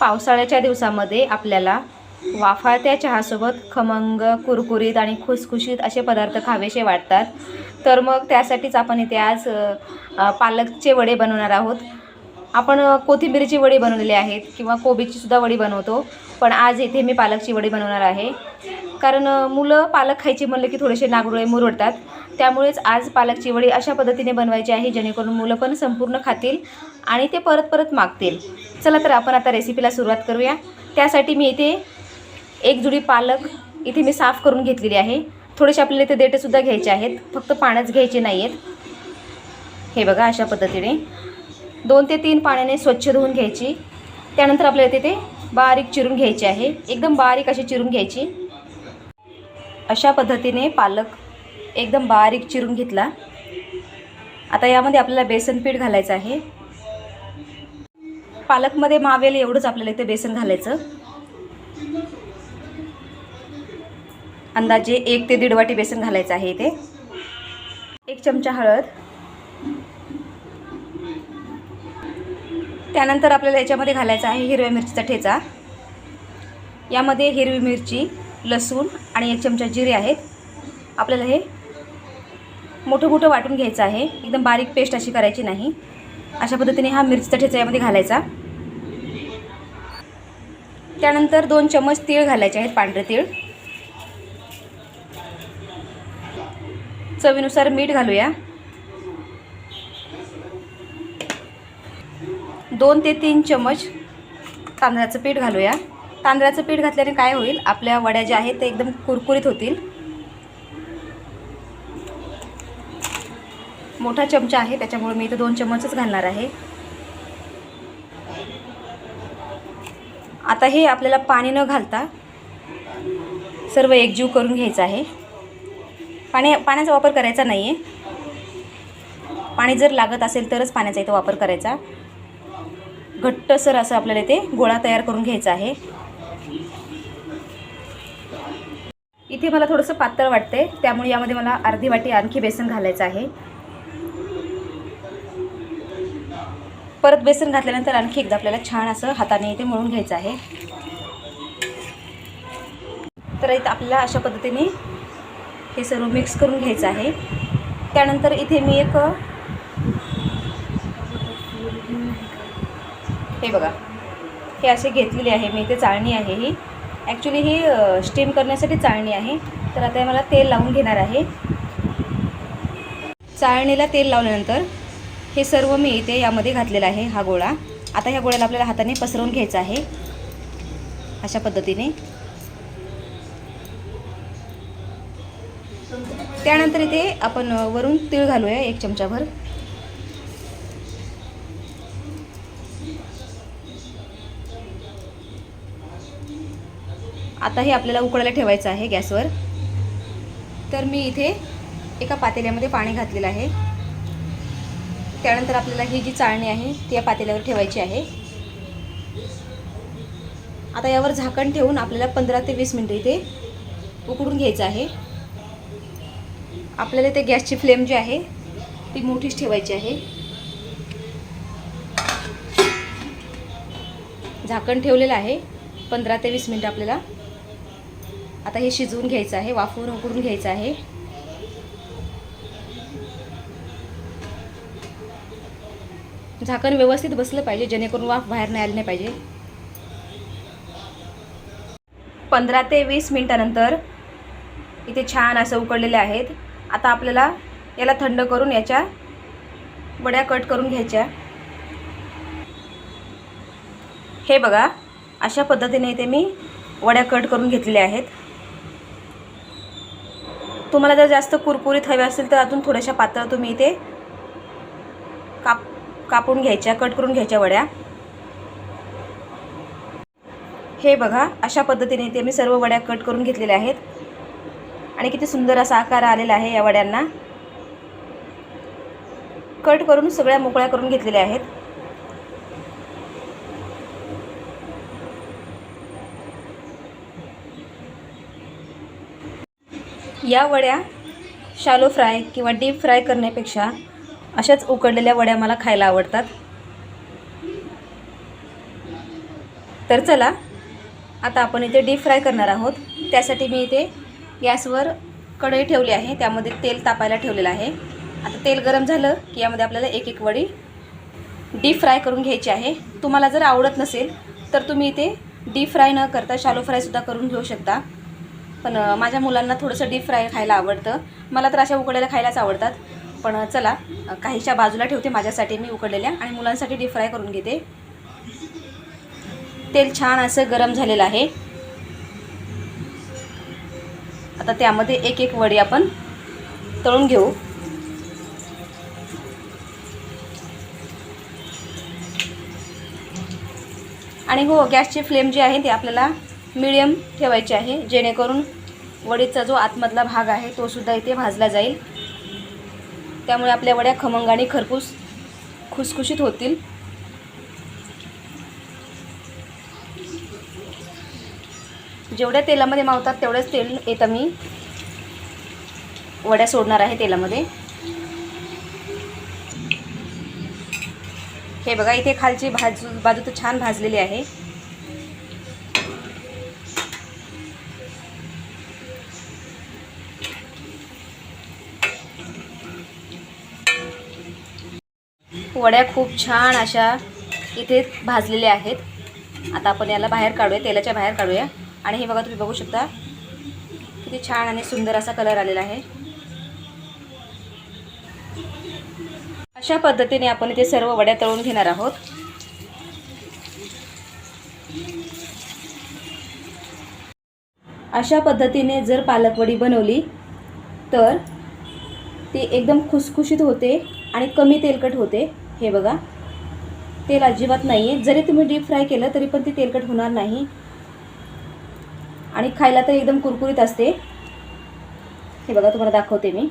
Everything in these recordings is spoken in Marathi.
पावसाळ्याच्या दिवसामध्ये आपल्याला वाफाळत्या चहासोबत खमंग कुरकुरीत आणि खुसखुशीत असे पदार्थ खावेसे वाटतात. तर मग त्यासाठीच आपण इथे आज पालकचे वडे बनवणार आहोत. आपण कोथिंबीरची वडी बनवलेली आहेत किंवा कोबीची सुद्धा वडी बनवतो. पण आज इथे मी पालकची वडी बनवणार आहे. कारण मुलं पालक खायची म्हणलं की थोडेसे नागडोळे मुरडतात त्यामुळेच आज पालकची वडी अशा पद्धतीने बनवायची आहे जेणेकरून मुलं पण संपूर्ण खातील. आणि ते परत परत मागतील. चला तर आपण आता रेसिपीला सुरुवात करूया. त्यासाठी मी इथे एक जुडी पालक इथे मी साफ करून घेतलेली आहे. थोडेसे आपल्याला इथे देटेसुद्धा घ्यायचे आहेत. फक्त पाण्याच घ्यायचे नाही आहेत हे बघा अशा पद्धतीने. दोन ते तीन पाण्याने स्वच्छ धुवून घ्यायची. त्यानंतर आपल्याला तिथे बारीक चिरून घ्यायची आहे. एकदम बारीक अशी चिरून घ्यायची. अशा पद्धतीने पालक एकदम बारीक चिरून घेतला. आता यामध्ये आपल्याला बेसन पीठ घालायचं आहे. पालकमध्ये मावेल एवढंच आपल्याला इथे बेसन घालायचं. अंदाजे एक ते दीड वाटी बेसन घालायचं आहे इथे. एक चमचा हळद. त्यानंतर आपल्याला याच्यामध्ये घालायचा आहे हिरव्या मिरचीचा ठेचा. यामध्ये हिरवी मिरची लसूण आणि एक चमचा जिरे आहेत. आपल्याला हे मोठं मोठं वाटून घ्यायचं आहे. एकदम बारीक पेस्ट अशी करायची नाही. अशा पद्धतीने हा मिरचीचा ठेचा यामध्ये घालायचा. त्यानंतर दोन चमच तीळ घालायचे आहेत पांढरे तीळ. चवीनुसार मीठ घालूया. दोन ते तीन चमच तांदळाचं पीठ घालूया. तांदळाचं पीठ घातल्याने काय होईल? आपल्या वड्या ज्या आहेत ते एकदम कुरकुरीत होतील. मोठा चमचा आहे त्याच्यामुळे मी इथं दोन चमचच घालणार आहे. आता हे आपल्याला पाणी न घालता सर्व एकजीव करून घ्यायचं आहे. पाणी पाण्याचा वापर करायचा नाही आहे पाणी जर लागत असेल तरच पाण्याचा इथं वापर करायचा. घट्टसर असं आपल्याला इथे गोळा तयार करून घ्यायचा आहे. इथे मला थोडंसं पातळ वाटते त्यामुळे यामध्ये मला अर्धी वाटी आणखी बेसन घालायचं आहे. परत बेसन घातल्यानंतर आणखी एकदा आपल्याला छान असं हाताने इथे मळून घ्यायचं आहे. तर इथं आपल्याला अशा पद्धतीने हे सर्व मिक्स करून घ्यायचं आहे. त्यानंतर इथे मी एक हे बघा हे असे घेतलेले आहे. मी इथे चाळणी आहे ही. ॲक्च्युली ही स्टीम करण्यासाठी चाळणी आहे. तर आता मला तेल लावून घेणार आहे. चाळणीला तेल लावल्यानंतर हे सर्व मी इथे यामध्ये घातलेला आहे हा गोळा. आता ह्या गोळ्याला आपल्याला हाताने पसरवून घ्यायचा आहे. अशा पद्धतीने. त्यानंतर इथे आपण वरून तीळ घालूया एक चमचाभर. आता हे आपल्याला उकळायला ठेवायचं आहे गॅसवर. तर मी इथे एका पातेल्यामध्ये पाणी घातलेलं आहे. त्यानंतर आपल्याला ही जी चाळणी आहे ती या पातेल्यावर ठेवायची आहे. आता यावर झाकण ठेवून आपल्याला पंधरा ते वीस मिनटं इथे उकडून घ्यायचं आहे. आपल्याला ते गॅसची फ्लेम जी आहे ती मोठीच ठेवायची आहे. झाकण ठेवलेलं आहे पंधरा ते वीस मिनटं आपल्याला. आता हे शिजवून घ्यायचं आहे वाफवून उकडून घ्यायचं आहे. झाकण व्यवस्थित बसलं पाहिजे जेणेकरून वाफ बाहेर नाही आली नाही पाहिजे. पंधरा ते वीस मिनटानंतर इथे छान असं उकडलेले आहेत. आता आपल्याला याला थंड करून याच्या वड्या कट करून घ्यायच्या. हे बघा अशा पद्धतीने इथे मी वड्या कट करून घेतलेल्या आहेत. तुम्हाला जर जास्त कुरकुरीत हवे असेल तर अजून थोड्याशा पातळ तुम्ही इथे कापून घ्यायच्या कट करून घ्यायच्या वड्या. हे बघा अशा पद्धतीने ते मी सर्व वड्या कट करून घेतलेल्या आहेत. आणि किती सुंदर असा आकार आलेला आहे या वड्यांना. कट करून सगळ्या मोकळ्या करून घेतलेल्या आहेत. या वड्या शालो फ्राय किंवा डीप फ्राय करण्यापेक्षा अशाच उकडलेल्या वड्या मला खायला आवडतात. तर चला आता आपण इथे डीप फ्राय करणार आहोत. त्यासाठी मी इथे गॅसवर कढई ठेवली आहे त्यामध्ये तेल तापायला ठेवलेलं आहे. आता तेल गरम झालं की यामध्ये आपल्याला एक एक वडी डीप फ्राय करून घ्यायची आहे. तुम्हाला जर आवडत नसेल तर तुम्ही इथे डीप फ्राय न करता शालो फ्रायसुद्धा करून घेऊ शकता. पण माझ्या मुलांना थोडंसं डीप फ्राय खायला आवडतं. मला तर अशा उकडायला खायलाच आवडतात. पण चला काहीच्या बाजूला ठेवते माझ्यासाठी मी उकडलेल्या आणि मुलांसाठी डीप फ्राय करून घेते. तेल छान असं गरम झालेलं आहे. आता त्यामध्ये एक एक वडी आपण तळून घेऊ. आणि हो गॅसची फ्लेम जी आहे ती आपल्याला मिडियम ठेवायची आहे जेणेकरून वडीचा जो आतमधला भाग आहे तो सुद्धा इथे भाजला जाईल. त्यामुळे आपल्या वड्या खमंग आणि खरपूस खुसखुशीत होतील. जेवढ्या तेलामध्ये मावतात तेवढंच तेल येतं मी. वड्या सोडणार आहे तेलामध्ये. हे बघा इथे खालची भाजू बाजू तर छान भाजलेली आहे. वड्या खूप छान अशा इथे भाजलेल्या आहेत. आता आपण याला बाहेर काढूया तेलाच्या बाहेर काढूया. आणि हे बघा तुम्ही बघू शकता किती छान आणि सुंदर असा कलर आलेला आहे. अशा पद्धतीने आपण इथे सर्व वड्या तळून घेणार आहोत. अशा पद्धतीने जर पालकवडी बनवली तर ती एकदम खुसखुशीत होते आणि कमी तेलकट होते. हे बघा. तेल अजिबात नाही आहे जरी तुम्ही डीप फ्राय केलं तरी पण ती तेलकट होणार नाही. आणि खायला तर एकदम कुरकुरीत असते. हे बघा तुम्हाला दाखवते मी.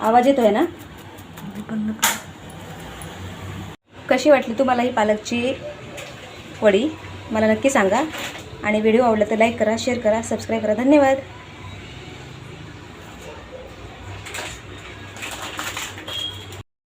आवाज येतोय ना? कशी वाटली तुम्हाला ही पालकची वडी? मला नक्की सांगा. आणि व्हिडिओ आवडला तर लाईक करा शेअर करा सबस्क्राईब करा. धन्यवाद.